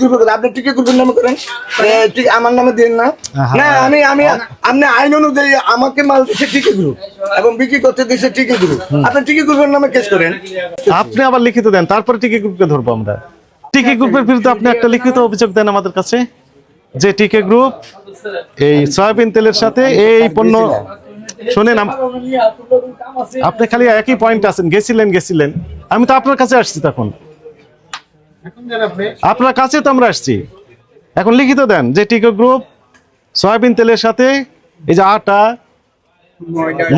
গ্রুপে করেন আপনি টিকিট গ্রুপের নামে করেন? আমার নামে দিন না। না আমি আমি আপনি আইন অনুযায়ী আমাকে মাল দিচ্ছে টিকিট গ্রুপ এবং বিক্রি করতে দিচ্ছে টিকিট গ্রুপ আপনি টিকিট গ্রুপের নামে কেস করেন। আপনি আবার লিখিত দেন তারপরে টিকে গ্রুপকে ধরবো আমরা। টিকে গ্রুপের বিরুদ্ধে আপনি একটা লিখিত অভিযোগ দেন আমাদের কাছে যে টিকে গ্রুপ এই সয়াবিন তেলের সাথে এই পণ্য শোনেন আপনি খালি একই পয়েন্ট আছেন গেছিলেন গেছিলেন। আমি তো আপনার কাছে আসছি তখন। আপনার কাছে তো আমরা আসছি। এখন লিখিত দেন যে টিকো গ্রুপ সয়াবিন তেলের সাথে এই যে আটা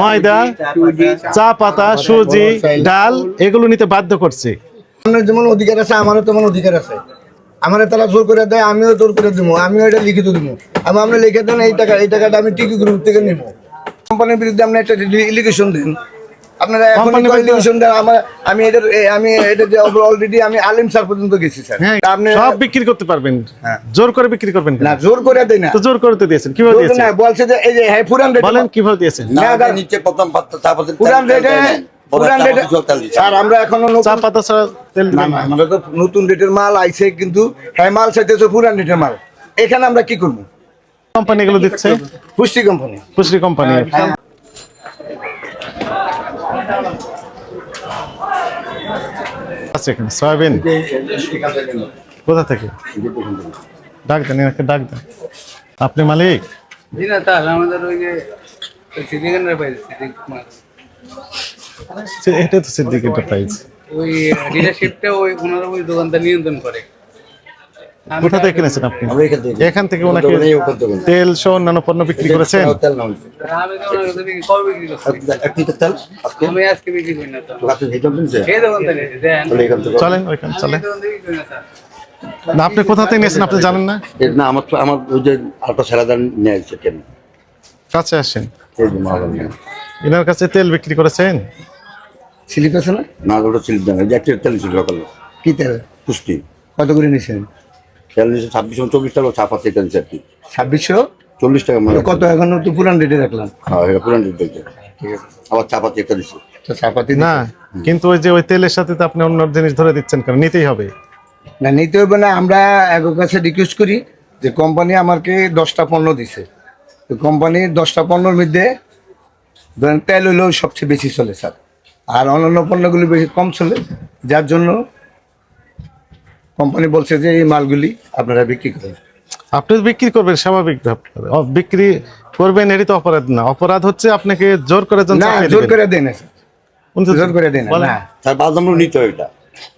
ময়দা চা পাতা সুজি ডাল এগুলো নিতে বাধ্য করছে। আপনার যেমন অধিকার আছে আমারও তেমন অধিকার আছে। আমার তারা জোর করে দেয় আমিও জোর করে দিব আমিও এটা লিখিত দিব আমি আমরা লিখে দেন এই টাকা এই টাকাটা আমি টিকিট গ্রুপ থেকে নিব কোম্পানির বিরুদ্ধে আপনি একটা ইলিগেশন দেন আপনারা এখন Company দেন? আমার আমি এটার এ- আমি এটা অলরেডি আমি আলিম স্যার পর্যন্ত গেছি স্যার। হ্যাঁ আপনি সব বিক্রি করতে পারবেন। হ্যাঁ। জোর করে বিক্রি করবেন না জোর করে না। তো জোর করে তো দিয়েছেন কীভাবে দিয়েছেন? না বলছে যে এই যে হ্যাঁ পুরান রেট বলেন কীভাবে দিয়েছেন? না, নিচে প্রথম পাত্র তারপরে পুরান রেটে পুরান রেটে স্যার আমরা এখনও চা নতুন পাতা ছাড়া তেল না দিবেন না। না। আমরা তো নতুন রেটের মাল আইছে কিন্তু হ্যাঁ মাল চাইতেছে পুরান রেটের মাল। এখানে আমরা কি করব? কোম্পানি এগুলো দিচ্ছে? পুষ্টি কোম্পানি পুষ্টি কোম্পানি সয়াবিন। কোথা থেকে? ডাক দেন এনাকে ডাক দেন। আপনি মালিক? জি না আমাদের ওই যে সিদ্দিক এটা তো সিদ্দিক এন্টারপ্রাইজ ওই ডিলারশিপটা ওই ওনারা ওই দোকানটা নিয়ন্ত্রণ করে। কোথা থেকে কিনেছেন আপনি? এখান থেকে ওনাকে। তেল সহ অন্যান্য পণ্য বিক্রি করেছেন? দেন। চলেন ওইখানে চলেন। না আপনি কোথা থেকে নিয়েছেন আপনি জানেন না? না আমার তো আমার ওই যে আলটা সারা দান নিয়ে আসছে কেন? কাছে আসেন। এনার কাছে তেল বিক্রি করেছেন? স্লিপ আছে না? না ওটা ছিল না যে একটা তেল ছিল সকালে কি তেল? পুষ্টি। কত করে নিছেন ছাব্বিশ চব্বিশ টাকা চা পাতি এটা আর কি ছাব্বিশশো? চল্লিশ টাকা মানে কত এখন তো পুরান রেটে রাখলাম হ্যাঁ এটা পুরান রেট দেখে ঠিক আছে। আবার চা পাতি একটা দিচ্ছে তো চাপাতি না কিন্তু ওই যে ওই তেলের সাথে তো আপনি অন্য জিনিস ধরে দিচ্ছেন কেন? নিতেই হবে। না নিতে হবে না আমরা একের কাছে রিকোয়েস্ট করি যে কোম্পানি আমাকে দশটা পণ্য দিছে। তো কোম্পানির দশটা পণ্যর মধ্যে ধরেন তেল হইলেও সবচেয়ে বেশি চলে স্যার। আর অন্যান্য পণ্যগুলি বেশি কম চলে যার জন্য কোম্পানি বলছে যে এই মালগুলি আপনারা বিক্রি করেন। আপনি বিক্রি করবেন স্বাভাবিক বিক্রি করবেন এরই তো অপরাধ না। অপরাধ হচ্ছে আপনাকে জোর করে না জোর। করে দেয় না স্যার। উনি তো- জোর করে দেয় না তার বাধ্যতামূলক নিতে হয় এটা।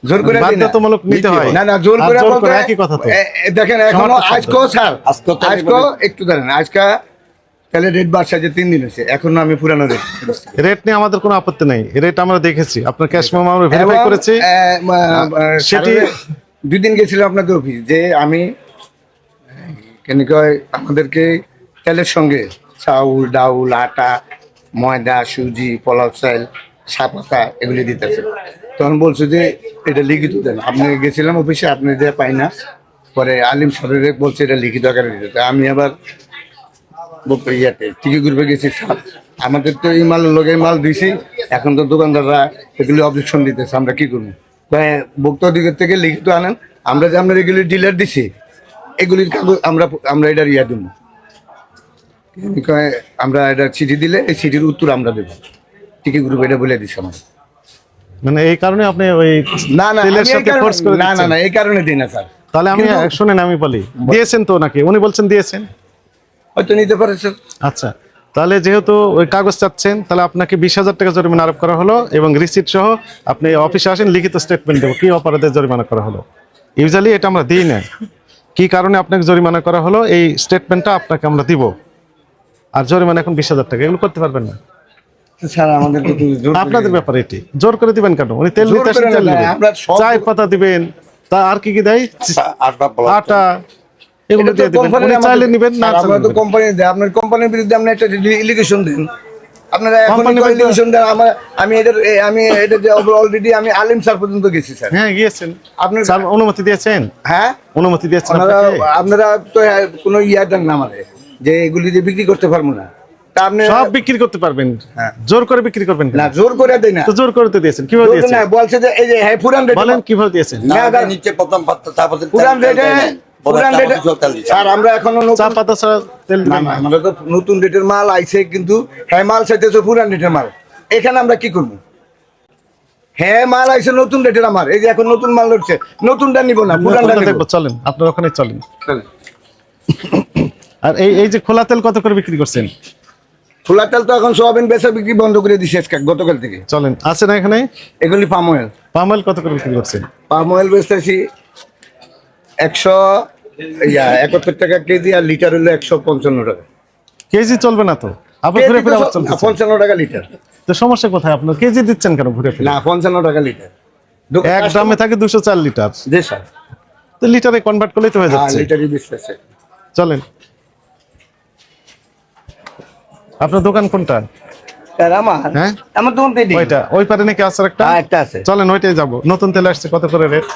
জোর করে না। বাধ্যতামূলক নিতে হয়। না না জোর করে বলতে একই কথা তো। এ- এ দেখেন এখনও আজকেও স্যার আজকেও তো আজকেও একেবারে- একটু দাঁড়ান আজকে তাহলে রেট বাড়ছে যে তিন দিন হয়েছে। এখনও আমি পুরানো রেট রেট নিয়ে আমাদের কোনো আপত্তি নাই। রেট আমরা দেখেছি। আপনার ক্যাশ মেমো আমরা ভেরিফাই করেছি। সেটি দুই দিন গেছিল আপনাদের অফিস যে আমি, কেন আমাদেরকে তেলের সঙ্গে চাউল, ডাউল, আটা, ময়দা, সুজি, পোলাও চাল সাপাতা এগুলি দিতেছে। তখন বলছে যে, এটা লিখিত দেন। আপনি গেছিলাম অফিসে আপনি যে পাই না, পরে আলিম সরের বলছে এটা লিখিত আকারে দিতে। আমি আবার ইয়াতে, টিকি গ্রুপে গেছি স্যার আমাদের তো এই মাল লোক এই মাল দিছি, এখন তো দোকানদাররা এগুলি অবজেকশন দিতেছে, আমরা কি করব? ভোক্তা অধিকার থেকে লিখিত আনেন। আমরা যে আমরা এগুলি ডিলার দিছি এগুলির কাগজ আমরা আমরা এটার ইয়া দেবো। আমরা এটা চিঠি দিলে এই চিঠির উত্তর আমরা দেবো। টিকি গ্রুপ এটা বলে দিছে আমার মানে এই কারণে আপনি ওই না না আমি এই কারণে- না না না এই কারণে দিই না স্যার। তাহলে আমি শুনেন আমি বলি দিয়েছেন তো নাকি? উনি বলছেন দিয়েছেন? হয়তো নিতে পারে স্যার আচ্ছা। তাহলে যেহেতু ওই কাগজ চাচ্ছেন তাহলে আপনাকে বিশ হাজার টাকা জরিমানা আরোপ করা হলো এবং রিসিট সহ আপনি অফিসে আসেন লিখিত স্টেটমেন্ট দেবো কি অপরাধের জরিমানা করা হলো। ইউজুয়ালি এটা আমরা দিই না। কি কারণে আপনাকে জরিমানা করা হলো এই স্টেটমেন্টটা আপনাকে আমরা দিব। আর জরিমানা এখন বিশ হাজার টাকা এগুলো করতে পারবেন না। আপনাদের ব্যাপার এটি। জোর করে দিবেন কেন? উনি তেল আমরা চায়ের পাতা দিবেন তা আর কি কি দেয়? আটা এগুলো দিয়ে দিবেন। কোম্পানি উনি চাইলে নিবেন না আমরা তো কোম্পানি দেয়। আপনার কোম্পানির বিরুদ্ধে আপনি একটা ইলিগেশন দেন। আপনারা এখন কোম্পানির বিরুদ্ধে- ইলিগেশন দেন? আমার আমি এটার আমি এটা অলরেডি আমি আলিম স্যার পর্যন্ত গেছি স্যার। হ্যাঁ গিয়েছেন। আপনার স্যার অনুমতি দিয়েছেন? হ্যাঁ? অনুমতি দিয়েছেন আপনারা তো কোনো ইয়া দেন না আমাদের যে এগুলি যে বিক্রি করতে পারব না। তা আপনি সব বিক্রি করতে পারবেন। হ্যাঁ। জোর করে বিক্রি করবেন? না জোর করে দেই না। তো জোর করে তো দিয়েছেন। কীভাবে জোর দিয়েছেন না বলছে যে এই যে হ্যাঁ পুরান রেট বলেন কীভাবে দিয়েছেন? না, না। না। নিচে প্রথম পাত্র তারপরে পুরান রেটে পুরান রেটে তেল দিচ্ছে স্যার আমরা এখনও চা পাতা ছাড়া তেল না না আমরা তো নতুন রেটের মাল আইছে কিন্তু হ্যাঁ মাল চাইতেছে পুরান রেটের মাল। এখানে আমরা কি করব? হ্যাঁ মাল আইছে নতুন রেটের আমার। এই যে এখন নতুন মাল উঠছে নতুনটা নিব না পুরানটা দেখব চলেন আপনার ওখানে চলেন। আর এই এই যে খোলা তেল কত করে বিক্রি করছেন? খোলা তেল তো এখন সোয়াবিন বেচা বিক্রি বন্ধ করে দিছে আজকে গতকাল থেকে। চলেন আছে না এখানে? এগুলি পাম অয়েল। পাম অয়েল কত করে বিক্রি করছেন? পাম অয়েল বেচতেছি একশো ইয়া একাত্তর টাকা কেজি আর লিটার হলো একশো পঞ্চান্ন টাকা। কেজি চলবে না তো? আবার ঘুরে ফিরে আবার চলতেছে। পঞ্চান্ন টাকা লিটার। তো সমস্যা কোথায়? আপনার কেজি দিচ্ছেন কেন ঘুরে ফিরে? না পঞ্চান্ন টাকা লিটার। এক থাকে দুশো চার লিটার। জি স্যার। তো লিটারে কনভার্ট করলেই তো হয়ে হ্যাঁ যাচ্ছে। লিটারই চলেন। আপনার দোকান কোনটা? আমার? হ্যাঁ? আমার ওইটা ওই পারে নাকি আছে একটা হ্যাঁ একটা আছে। চলেন ওইটাই যাব। নতুন তেল আসছে কত করে রেট?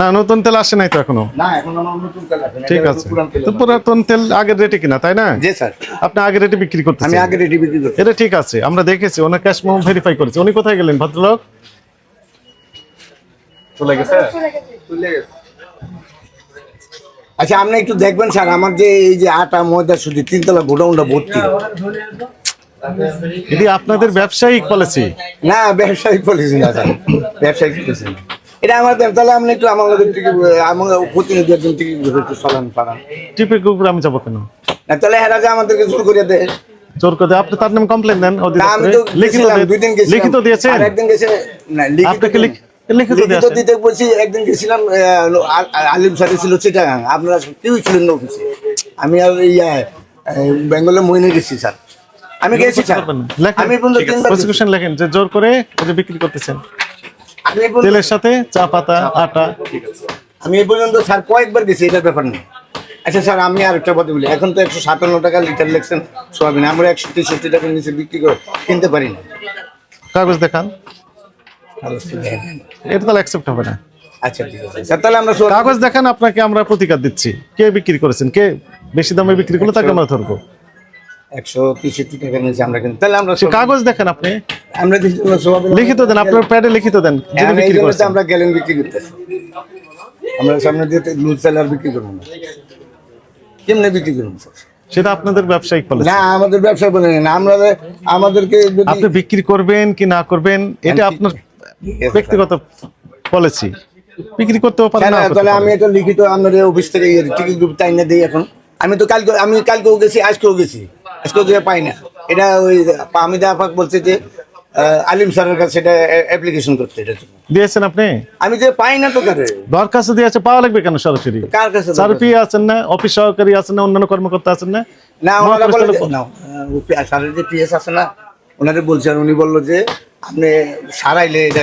না নতুন তেল আসে নাই তো এখনও? ঠিক আছে। তো পুরাতন তেল আগের রেটে কিনা তাই না? আপনি আগের রেটে বিক্রি আমি করতেছেন আগে রেডি বিক্রি এটা ঠিক আছে আমরা দেখেছি ওনার ক্যাশ মোম ভেরিফাই করেছে। উনি কোথায় গেলেন ভদ্রলোক? চলে গেছে। আচ্ছা আপনি একটু দেখবেন স্যার আমার যে এই যে আটা ময়দা সুজি তিনতলা গোডাউনটা ভর্তি। এটি আপনাদের ব্যবসায়িক পলিসি না ব্যবসায়িক পলিসি না স্যার। ব্যবসায়িক পলিসি না। এটা আমার তাহলে আপনি একটু আমার থেকে আমার প্রতিনিধি একজন থেকে একটু চলান পালান। টিপের কুকুর আমি যাব কেন? না তাহলে হেরা যে আমাদেরকে জোর করে দেয়। জোর করে আপনি তার নামে কমপ্লেন দেন। লিখিত দুই দিন গেছিলাম। লিখিত দিয়েছে আর একদিন গেছে না লিখিত আপনাকে লিখিত। দিতে বলছি একদিন গেছিলাম আলিম স্যার ছিল চিটাগাং আপনারা কেউ ছিলেন না অফিসে আমি আর ইয়া বেঙ্গলে মইনে গেছি স্যার। আমি গেছি আমি প্রসিকিউশন লেখেন যে জোর করে যে বিক্রি করতেছেন। তেলের সাথে চা পাতা আটা। আমি এই পর্যন্ত স্যার কয়েকবার গেছি এটার ব্যাপার নেই আচ্ছা স্যার আমি আর একটা কথা বলি। এখন তো একশো সাতান্ন টাকা লিটার লেখছেন সোয়াবিন। আমরা একশো তেষট্টি টাকার নিচে বিক্রি করে কিনতে পারি না। কাগজ দেখান। এটা তাহলে অ্যাকসেপ্ট হবে না। আচ্ছা তাহলে আমরা কাগজ দেখান আপনাকে আমরা প্রতিকার দিচ্ছি। কে বিক্রি করেছেন? কে বেশি দামে বিক্রি করলে তাকে আমরা ধরবো। একশো তেষট্টি আমরা কিনতে। তাহলে আমরা সে কাগজ দেখেন আপনি। আমরা লিখিত দেন আপনার প্যাডে লিখিত দেন হ্যাঁ, বিক্রি আমরা গ্যালেন বিক্রি করতেছি। আমরা সামনে দিয়ে লুজ সেলার বিক্রি করব না। কেমনে বিক্রি করব সেটা আপনাদের ব্যবসায়িক পলিসি না আমাদের না আমরা আমাদেরকে আপনি বিক্রি করবেন কি না করবেন এটা আপনার ব্যক্তিগত পলিসি বিক্রি করতেও পারেন না তাহলে আমি এটা লিখিত আপনাদের অফিস থেকে টিকিট গ্রুপ এখন। আমি তো কালকে আমি কালকেও গেছি আজকেও গেছি। আজকেও গিয়ে পাই না এটা ওই আমিদা আপাক বলছে যে আলিম স্যারের কাছে এটা অ্যাপ্লিকেশন করতে এটা দিয়েছেন আপনি? আমি যে পাই না তো কারে? দরখাস্ত দিয়েছে পাওয়া লাগবে কেন সরাসরি? কার কাছে স্যার পি আছেন না অফিস সহকারী আছেন না অন্যান্য কর্মকর্তা আছেন না? না ওনারা বলে যে- না স্যারের যে পিএস আছে না ওনারে বলছেন উনি বলল যে আপনি সারাইলে এটা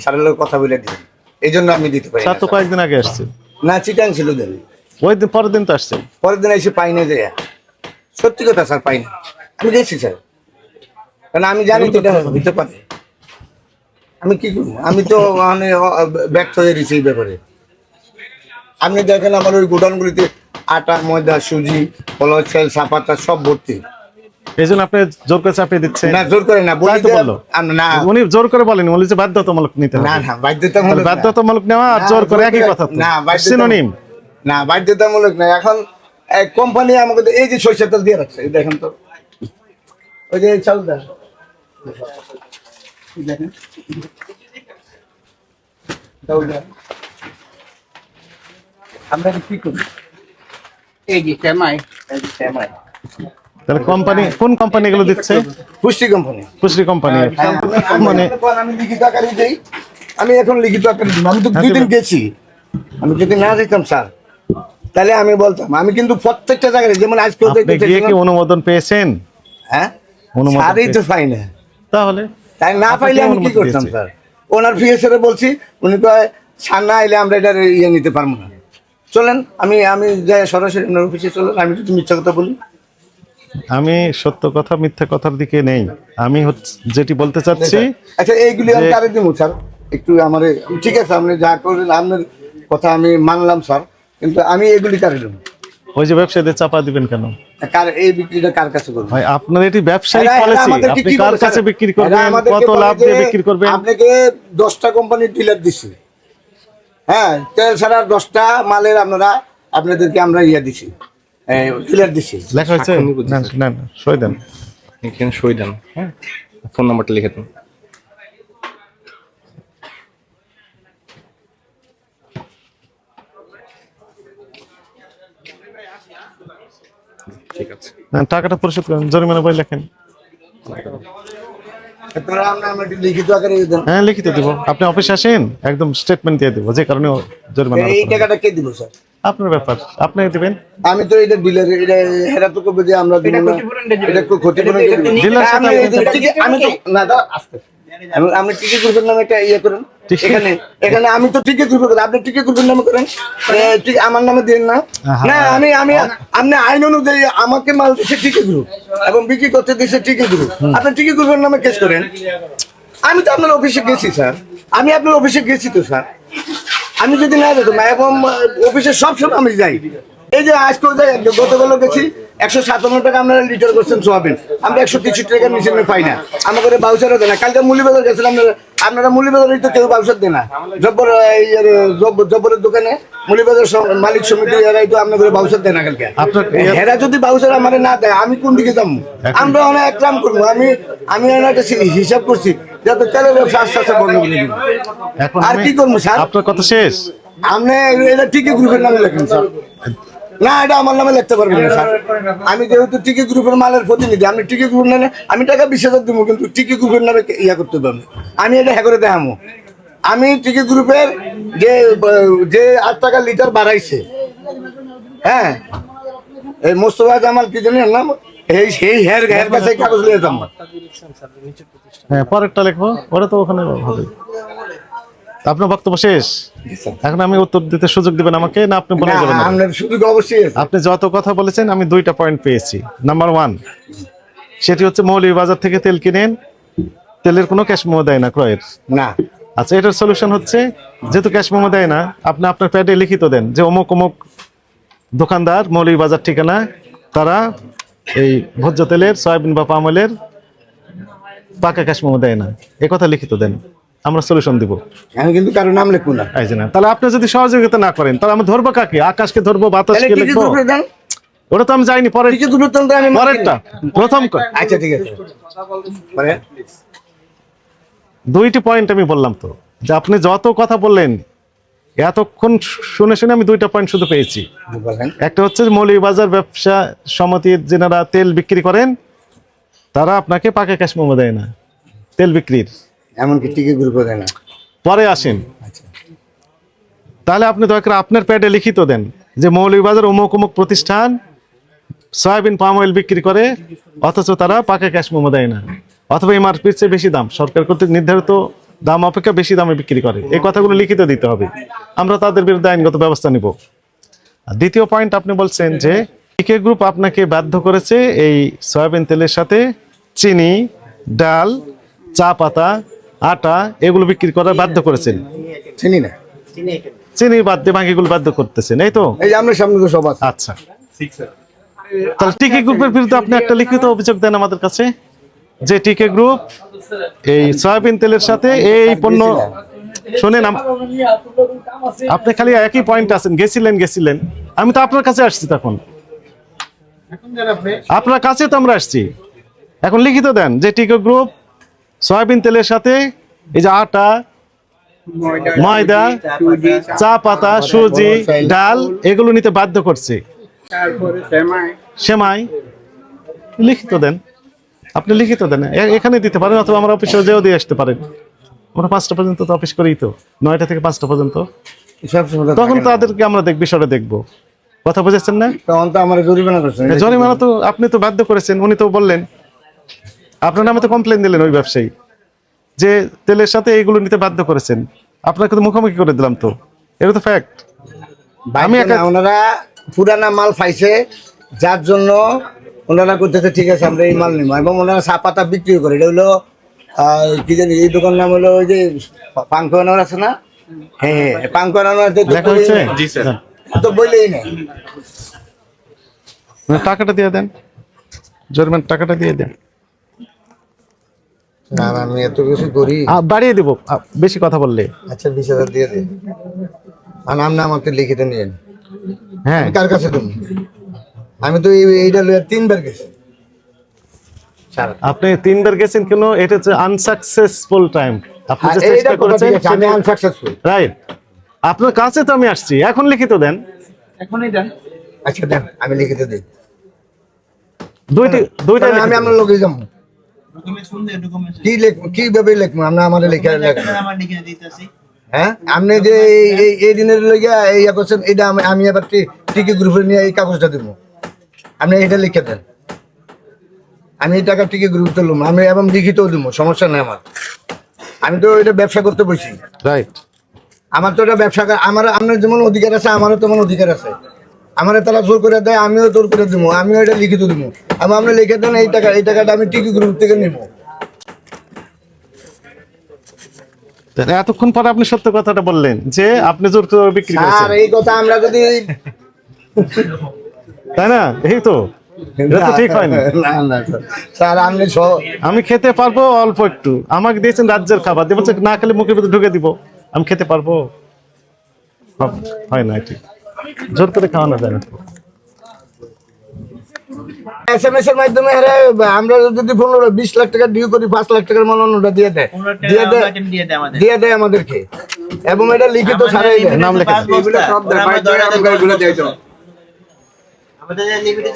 সারাইলে কথা বলে দিন। এই জন্য আমি দিতে পারি স্যার তো কয়েকদিন আগে আসছে। না চিটাং ছিল দেন। ওই দিন পরের দিন তো আসছে। পরের দিন এসে পাই না যে। সত্যি কথা স্যার পাই না আমি গেছি স্যার। কারণ আমি জানি তো এটা হতে পারে। আমি কি করব? আমি তো মানে ব্যর্থ হয়ে গেছি এই ব্যাপারে। আপনি দেখেন আমার ওই গোডাউনগুলিতে আটা ময়দা সুজি পলয় চাল সাপাতা সব ভর্তি। এই জন্য আপনি জোর করে চাপিয়ে দিচ্ছেন। না জোর করে না বলি তাই তো বলল। না উনি জোর করে বলেন বলি যে বাধ্যতামূলক নিতে না না বাধ্যতামূলক নেওয়া আর জোর করে একই কথা না সিনোনিম না বাধ্যতামূলক না এখন কোম্পানি আমাকে এই যে সরিষা তেল দিয়ে রাখছে দেখেন তো। ওই যে এই দেখেন। চালটা। আমরা এটা কি করি? এই যে শ্যামাই এই যে শ্যামাই। তাহলে কোম্পানি কোন কোম্পানি এগুলো দিচ্ছে? পুষ্টি কোম্পানি। খুশরি কোম্পানি। মানে আমি লিখিত আকারে দিই। আমি এখন লিখিত আকারে দিই। আমি তো দুই দিন গেছি। আমি যদি না যেতাম স্যার তাহলে আমি বলতাম আমি কিন্তু প্রত্যেকটা জায়গায় যেমন আজকে গিয়ে কি অনুমোদন পেয়েছেন? হ্যাঁ? অনুমোদন তো পাই না। তাহলে? তাই না পাইলে আমি কি করতাম স্যার? ওনার ফিএসএর বলছি উনি কয় স্যার না আইলে আমরা এটা ইয়ে নিতে পারব না। চলেন আমি আমি যাই সরাসরি আপনার অফিসে চলেন আমি যদি মিথ্যা কথা বলি। আমি সত্য কথা মিথ্যা কথার দিকে নেই। আমি হচ্ছে যেটি বলতে চাচ্ছি আচ্ছা এইগুলি আমি কারে দিব স্যার? একটু আমার ঠিক আছে আপনি যা করলেন আপনার কথা আমি মানলাম স্যার। কিন্তু আমি এগুলি কারে দেবো ওই যে ব্যবসায়ীদের চাপা দিবেন কেন? কার এই বিক্রিটা কার কাছে করবেন? ভাই আপনার এটি ব্যবসায়িক পলিসি আপনি কার কাছে বিক্রি করবেন? কত লাভ দিয়ে বিক্রি করবেন? আপনাকে দশটা কোম্পানির ডিলার দিছি। হ্যাঁ তেল ছাড়া দশটা মালের আপনারা আপনাদেরকে আমরা ইয়ে দিছি। ডিলার দিছি। লেখা হয়েছে? না না না, সই দেন। এখানে সই দেন হ্যাঁ। ফোন নাম্বারটা লিখে দেন ঠিক আছে না, টাকাটা পরিশোধ করেন জরিমানা বই লেখেন। হ্যাঁ লিখিত দিব। আপনি অফিসে আসেন একদম স্টেটমেন্ট দিয়ে দিব যে কারণে জরিমানা এই টাকাটা কে দিব স্যার? আপনার ব্যাপার আপনি দিবেন। আমি তো এটা ডিলার এটা হেরা তো করবে যে আমরা দিব না। এটা ক্ষতিপূরণ তো না আস্তে। আমি আপনি টিকে গ্রুপের নামে একটা ইয়ে করেন। এখানে এখানে আমি তো টিকে গ্রুপে আপনি টিকে গ্রুপের নামে করেন। আমার নামে দিন না। না আমি আমি আপনি আইন অনুযায়ী আমাকে মাল দিচ্ছে টিকে গ্রুপ এবং বিক্রি করতে দিচ্ছে টিকে গ্রুপ আপনি টিকে গ্রুপের নামে কেস করেন। আমি তো আপনার অফিসে গেছি স্যার। আমি আপনার অফিসে গেছি তো স্যার। আমি যদি না যেতাম এবং অফিসে সবসময় আমি যাই। এই যে আজকে যাই গতকালও গেছি একশো সাতান্ন টাকা আপনারা লিটার করছেন সোয়াবিন। আমরা একশো তিরিশ টাকার নিচে পাই না। আমাকে বাউচারও দেয় না। কালকে মুলিবাজার গেছিলাম আপনারা- আপনারা মুলিবাজারে তো কেউ বাউচার দেয় না। জব্বর জব্বরের দোকানে মুলিবাজার মালিক সমিতি এরাই তো আপনাদের বাউচার দেয় না কালকে। এরা যদি বাউচার আমার না দেয় আমি কোন দিকে যাব? আমরা অনেক একরাম করব। আমি আমি কাছে হিসাব করছি যাতে তেলের ব্যবসা আস্তে আস্তে বন্ধ করে দিব। আর কি করব স্যার? আপনার কথা শেষ? আপনি এটা টিকি গ্রুপের নামে লেখেন স্যার। না, এটা আমার নামে লিখতে পারবেন না, স্যার। আমি যেহেতু টিকি গ্রুপের মালের প্রতিনিধি, আমি টিকি গ্রুপ নামে, আমি টাকা বিশ হাজার দেবো কিন্তু টিকি গ্রুপের নামে ইয়া করতে পারব আমি। এটা হ্যাঁ করে দেখামো। আমি টিকি গ্রুপের যে যে আট টাকা লিটার বাড়াইছে হ্যাঁ? এই মোস্তফা জামাল কি জানি নাম? এই, সেই হের হের কাছে কাগজ লিয়ে যেতাম হ্যাঁ পরেরটা লিখব, ওটা তো ওখানে হবে। আপনার বক্তব্য শেষ? এখন আমি উত্তর দিতে সুযোগ দিবেন আমাকে না আপনি বলে যাবেন সুযোগ অবশ্যই আছে। আপনি যত কথা বলেছেন আমি দুইটা পয়েন্ট পেয়েছি। নাম্বার ওয়ান সেটি হচ্ছে বাজার থেকে তেল কিনেন। তেলের কোনো ক্যাশ মেমো দেয় না ক্রয়ের। না। আচ্ছা এটার সলিউশন হচ্ছে যেহেতু ক্যাশ মেমো দেয় না আপনি আপনার প্যাডে লিখিত দেন যে অমুক অমুক দোকানদার মৌলিক বাজার ঠিকানা তারা এই ভোজ্য তেলের সয়াবিন বা পাম অয়েলের পাকা ক্যাশ মেমো দেয় না। এ কথা লিখিত দেন। আমরা সলিউশন দিব। আমি কিন্তু কারও নাম লিখব না। এই যে না তাহলে আপনি যদি সহযোগিতা না করেন তাহলে আমি ধরবো কাকে? আকাশকে ধরবো বাতাসকে লিখব? ওটা তো আমি যাইনি পরে টিকি গ্রুপের দেন তো আমি পরেরটা। প্রথম আচ্ছা ঠিক আছে। পরে। দুইটি পয়েন্ট আমি বললাম তো। যে আপনি যত কথা বললেন এতক্ষণ শুনে শুনে আমি দুইটা পয়েন্ট শুধু পেয়েছি। একটা হচ্ছে মৌলিবাজার ব্যবসা সমিতির যেনারা তেল বিক্রি করেন তারা আপনাকে পাকা ক্যাশ মোমো দেয় না। তেল বিক্রির। এমনকি টিকি গ্রুপে দেয় না। পরে আসেন। আচ্ছা। তাহলে আপনি দয়া করে আপনার প্যাডে লিখিত দেন যে মৌলিকবাজার অমুক অমুক প্রতিষ্ঠান সয়াবিন পাম অয়েল বিক্রি করে অথচ তারা পাকা ক্যাশ মোমো দেয় না। অথবা এমআরপির চেয়ে বেশি দাম। সরকার কর্তৃক নির্ধারিত দাম অপেক্ষা বেশি দামে বিক্রি করে। এই কথাগুলো লিখিত দিতে হবে। আমরা তাদের বিরুদ্ধে আইনগত ব্যবস্থা নিব। দ্বিতীয় পয়েন্ট আপনি বলছেন যে পিকে গ্রুপ আপনাকে বাধ্য করেছে এই সয়াবিন তেলের সাথে চিনি ডাল চা পাতা আটা এগুলো বিক্রি করার বাধ্য করেছেন? চিনি না। চিনি বাদ দিয়ে বাকিগুলো বাধ্য করতেছেন এই তো? এই আমরা সামনে তো সব আছে। আচ্ছা। তাহলে টিকে গ্রুপের বিরুদ্ধে আপনি একটা লিখিত অভিযোগ দেন আমাদের কাছে। যে টিকে গ্রুপ এই সয়াবিন তেলের সাথে এই পণ্য শোনেন আপনি খালি একই পয়েন্ট আছেন গেছিলেন গেছিলেন। আমি তো আপনার কাছে আসছি তখন। আপনার কাছে তো আমরা আসছি। এখন লিখিত দেন যে টিকে গ্রুপ সয়াবিন তেলের সাথে এই যে আটা ময়দা চা পাতা সুজি ডাল এগুলো নিতে বাধ্য করছে। সেমাই। লিখিত দেন। আপনি লিখিত দেন। এখানে দিতে পারেন অথবা আমার অফিসে যেও দিয়ে আসতে পারেন। আমরা পাঁচটা পর্যন্ত তো অফিস করি তো। নয়টা থেকে পাঁচটা পর্যন্ত। তখন তাদেরকে আমরা দেখ বিষয়টা দেখব। কথা বুঝেছেন না? তখন তো আমার জরিমানা করছেন। জরিমানা তো আপনি তো বাধ্য করেছেন। উনি তো বললেন আপনার নামে তো কমপ্লেন দিলেন ওই ব্যবসায়ী যে তেলের সাথে এইগুলো নিতে বাধ্য করেছেন। আপনাকে তো মুখোমুখি করে দিলাম তো। এটা তো ফ্যাক্ট আমি ওনারা পুরানা মাল পাইছে যার জন্য ওনারা করতেছে ঠিক আছে আমরা এই মাল নিবো। এবং ওনারা চা পাতা বিক্রি করে। এটা হলো কি জানি এই দোকান নাম হলো ওই যে পাঙ্কনার আছে না? হ্যাঁ হ্যাঁ পাঙ্কনার তো বললেই না টাকাটা দিয়ে দেন। জরিমানার টাকাটা দিয়ে দেন। আর আমি এত কিছু করি। বাড়িয়ে দিব। বেশি কথা বললে। আচ্ছা বিশ হাজার দিয়ে দিন আর নাম না আমাকে লিখিত নিয়েন। হ্যাঁ। আমি কার কাছে তুমি আমি তো এইটা তিনবার গেছি। আপনি তিনবার গেছেন কেন? এটা হচ্ছে আনসাকসেসফুল টাইম আপনি যে হ্যাঁ, চেষ্টা করেছেন আমি আনসাকসেসফুল রাইট আপনার কাছে তো আমি আসছি। এখন লিখিত দেন। এখনই দেন। আচ্ছা দেন আমি লিখিত দিই। দুইটি দুইটা আমি আপনার লোকে যাব। কি লেখ কীভাবে লিখব? আমরা আমাদের লেখা লেখা হ্যাঁ? আপনি যে এই- এই দিনের লইয়া এই ইয়া করছেন এটা আমি আমি এবার টিকি গ্রুপে নিয়ে এই কাগজটা দিব। আপনি এটা লিখে দেন। আমি এই টাকা টিকি গ্রুপ তুললাম আমি এবং লিখিতও দিব সমস্যা নেই আমার। আমি তো এটা ব্যবসা করতে বসি। রাইট আমার তো এটা ব্যবসা আমার আপনার যেমন অধিকার আছে আমারও তেমন অধিকার আছে। আমার তারা জোর করে দেয় আমিও জোর করে দিব আমিও এটা লিখিত দিব আমি আপনি লিখে দেন এই টাকা এই টাকাটা আমি টিকি গ্রুপ থেকে নিব। এতক্ষণ পরে আপনি সত্য কথাটা বললেন যে আপনি জোর করে বিক্রি আর এই কথা আমরা যদি তাই না? এই তো? এটা তো ঠিক হয়নি। না না স্যার। আপনি আমি খেতে পারব অল্প একটু। আমাকে দিয়েছেন রাজ্যের খাবার। দিয়ে বলছে না খেলে মুখের ভিতরে ঢুকে দিব। আমি খেতে পারব? হয় না ঠিক। জোর করে খাওয়ানো যায় না। এস এম এস এর মাধ্যমে আমরা যদি পনেরো বিশ লাখ টাকা ডিউ করি পাঁচ লাখ টাকার মাল দিয়ে দেয়। দিয়ে দেয় দিয়ে দেয় আমাদেরকে। এবং এটা লিখিত দেয়। নাম লেখা। সব দেয়। আমাদের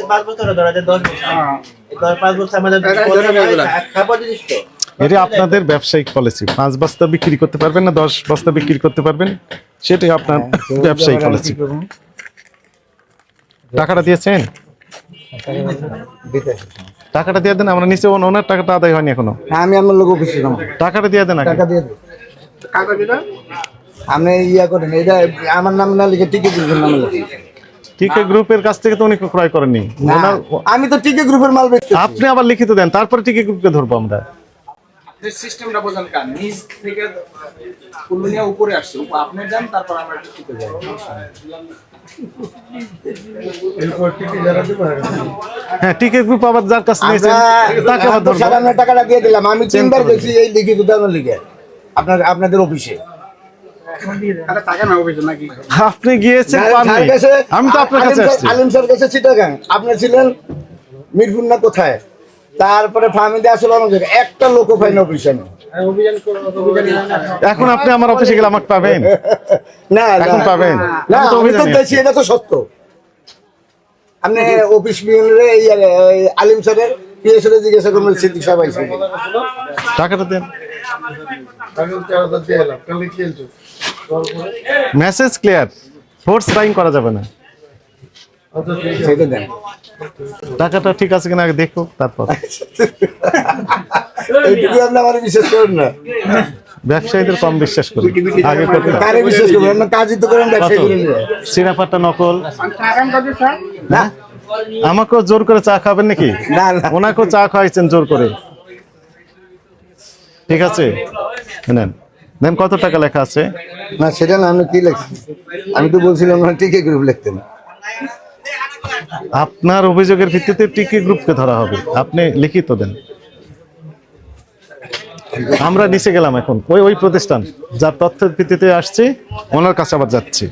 যে পাঁচ বছর ধরা যায় দশ বছর পাঁচ বছর আমাদের এটা ধরে নেবে এগুলা। খাবার জিনিস তো। এটা আপনাদের ব্যবসায়িক পলিসি পাঁচ বস্তা বিক্রি করতে পারবেন না দশ বস্তা বিক্রি করতে পারবেন সেটাই আপনার ব্যবসায়িক পলিসি টাকাটা দিয়েছেন? টাকাটা দিয়ে দেন আমরা নিচে ওনার টাকাটা আদায় হয়নি এখনও। হ্যাঁ আমি আমার লোক যাব। টাকাটা দিয়ে দেন টাকা দিয়ে এটা আপনি ইয়া করেন এটা আমার নাম না লিখে টিকি গ্রুপের নামে লিখে। টিকে গ্রুপের কাছ থেকে তো উনি ক্রয় করেননি। না, আমি তো টিকে গ্রুপের মাল বেচতে আপনি আবার লিখিত দেন তারপরে টিকে গ্রুপকে ধরবো আমরা। সিস্টেমটা বোঝান কার? নিচ থেকে কুলুনিয়া উপরে আসছে। আপনি যান তারপর আমরা টিকিতে যাই। হ্যাঁ। টিকে গ্রুপ আবার যার কাছে নিয়েছেন? তাকে আবার ধরবো টাকাটা দিয়ে দিলাম। আমি তিনবার গেছি এই দেওয়ার লিখে আপনার আপনাদের অফিসে। আরে টাকা না অভিযোগ নাকি? আপনি গিয়েছেন আমি তো আপনার কাছে আলিম স্যার- আসছি। আলিম স্যার কাছে চিটাগাং। আপনি ছিলেন মিরপুর না কোথায়? তারপরে ফার্মিতে আসলে অনেক জায়গায়। একটা লোক পাই না অফিসে আমি। অভিযান করো অভিযান এখন আপনি আমার অফিসে গেলে আমাকে পাবেন? না এখন পাবেন? না আমি তো এটা তো সত্য। আপনি অফিস বিএনরে আলিম স্যারের পিএস জিজ্ঞাসা করবেন সিদ্দিক সাহেব আইসে। টাকাটা দেন। মেসেজ ক্লিয়ার ফোর্স রাইং করা যাবে না। সেটা দেন। টাকাটা ঠিক আছে কিনা আগে দেখো তারপর। এইটুকু আপনি আমার বিশ্বাস করেন না। ব্যবসায়ীদের কম বিশ্বাস করি। আগে কারে বিশ্বাস করবেন? আপনি কাজই তো করেন ব্যবসায়ী করেন না। নকল। না? আমাকেও জোর করে চা খাবেন নাকি? না না। ওনাকেও চা খাওয়াইছেন জোর করে। ঠিক আছে? নেন। নেন কত টাকা লেখা আছে? না সেটা না আপনি কি লিখছেন আমি তো বলছিলাম না টিকে গ্রুপ লিখতেন। আপনার অভিযোগের ভিত্তিতে টিকি গ্রুপকে ধরা হবে। আপনি লিখিত দেন। আমরা নিচে গেলাম এখন। ওই ওই প্রতিষ্ঠান। যার তথ্যের ভিত্তিতে আসছি, ওনার কাছে আবার যাচ্ছি।